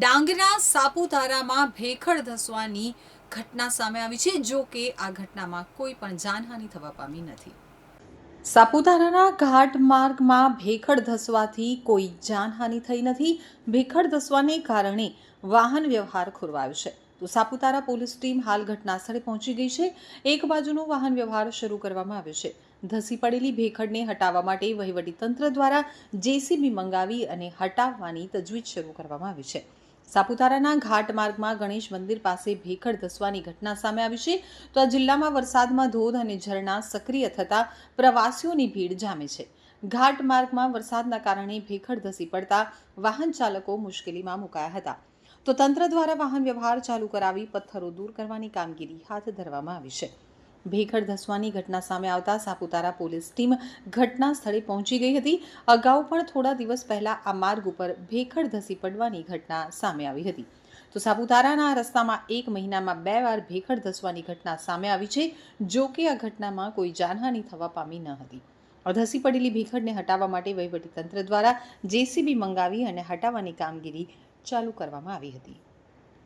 ડાંગના સાપુતારામાં ભેખડ ધસવાની ઘટના સામે આવી છે, જો કે આ ઘટનામાં કોઈ પણ જાનહાનિ થવા પામી નથી. સાપુતારાના ઘાટ માર્ગમાં ભેખડ ધસવાથી કોઈ જાનહાનિ થઈ નથી. ભેખડ ધસવાને કારણે વાહન વ્યવહાર ખોરવાયો છે. તો સાપુતારા પોલીસ ટીમ હાલ ઘટના સ્થળે પહોંચી ગઈ છે. એક બાજુનો વાહન વ્યવહાર શરૂ કરવામાં આવ્યો છે. ધસી પડેલી ભેખડને હટાવવા માટે વહીવટીતંત્ર દ્વારા જેસીબી મંગાવી અને હટાવવાની તજવીજ શરૂ કરવામાં આવી છે. સાપુતારાના ઘાટ માર્ગમાં ગણેશ મંદિર પાસે ભેખડ ધસવાની ઘટના સામે આવી છે. તો આ જિલ્લામાં વરસાદમાં ધોધ અને ઝરણા સક્રિય થતાં પ્રવાસીઓની ભીડ જામે છે. ઘાટ માર્ગમાં વરસાદના કારણે ભેખડ ધસી પડતા વાહન ચાલકો મુશ્કેલીમાં મુકાયા હતા. તો તંત્ર દ્વારા વાહન વ્યવહાર ચાલુ કરાવી પથ્થરો દૂર કરવાની કામગીરી હાથ ધરવામાં આવી છે. ભેખડ ધસવાની ઘટના સામે આવતા સાપુતારા પોલીસ ટીમ ઘટના સ્થળે પહોંચી ગઈ હતી. અગાઉ પણ થોડા દિવસ પહેલા આ માર્ગ ઉપર ભેખડ ધસી પડવાની ઘટના સામે આવી હતી. તો સાપુતારાના રસ્તામાં એક મહિનામાં બે વાર ભેખડ ધસવાની ઘટના સામે આવી છે, જો કે આ ઘટનામાં કોઈ જાનહાની થવા પામી ન હતી. ધસી પડેલી ભેખડને હટાવવા માટે વહીવટીતંત્ર દ્વારા જેસીબી મંગાવી અને હટાવવાની કામગીરી ચાલુ કરવામાં આવી હતી.